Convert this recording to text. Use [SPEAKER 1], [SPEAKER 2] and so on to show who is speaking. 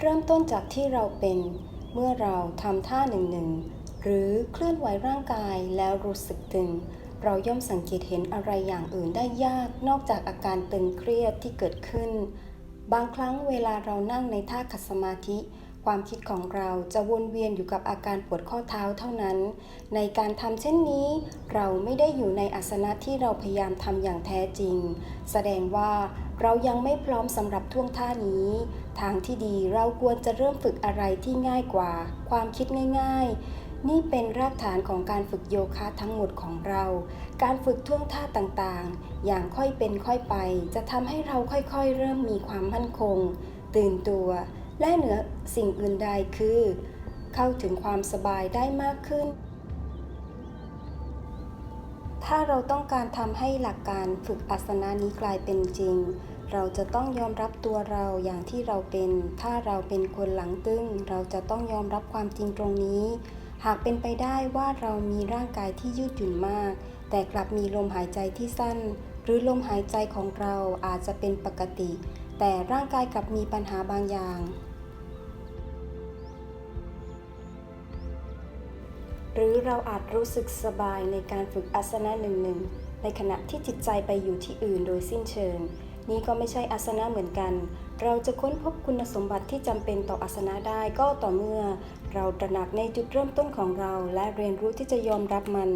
[SPEAKER 1] เริ่มต้นจากที่เราเป็นเมื่อเราทำท่าหนึ่งหนึ่งหรือเคลื่อนไหวร่างกายแล้วรู้สึกตึง เราย่อมสังเกตเห็นอะไรอย่างอื่นได้ยากนอกจากอาการตึงเครียดที่เกิดขึ้น บางครั้งเวลาเรานั่งในท่าขัดสมาธิ ความคิดของเราจะวนเวียนอยู่กับอาการปวดข้อเท้าเท่านั้น ในการทำเช่นนี้ เราไม่ได้อยู่ในอาสนะที่เราพยายามทำอย่างแท้จริง แสดงว่า เรายังไม่พร้อมสำหรับท่วงท่านี้ ทางที่ดีเราควรจะเริ่มฝึกอะไรที่ง่ายกว่า ความคิดง่าย ๆ นี่เป็นรากฐานของการฝึกโยคะทั้งหมดของเรา การฝึกท่วงท่าต่างๆ อย่างค่อยเป็นค่อยไป จะทำให้เราค่อยๆ เริ่มมีความมั่นคง ตื่นตัว และเหนือสิ่งอื่นใดคือ เข้าถึงความสบายได้มากขึ้น ถ้าเราต้องการทำให้หลักการฝึกอาสนะนี้กลายเป็นจริง เราจะต้องยอมรับตัวเราอย่างที่เราเป็น ถ้าเราเป็นคนหลังตึง เราจะต้องยอมรับความจริงตรงนี้ หากเป็นไปได้ว่าเรามีร่างกายที่ยืดหยุ่นมาก แต่กลับมีลมหายใจที่สั้น หรือลมหายใจของเราอาจจะเป็นปกติ แต่ร่างกายกลับมีปัญหาบางอย่าง หรือเราอาจรู้สึกสบายในการฝึกอาสนะหนึ่งหนึ่งในขณะที่จิตใจไปอยู่ที่อื่นโดยสิ้นเชิง นี้ก็ไม่ใช่อาสนะเหมือนกัน เราจะค้นพบคุณสมบัติที่จำเป็นต่ออาสนะได้ก็ต่อเมื่อ เราตระหนักในจุดเริ่มต้นของเราและเรียนรู้ที่จะยอมรับมัน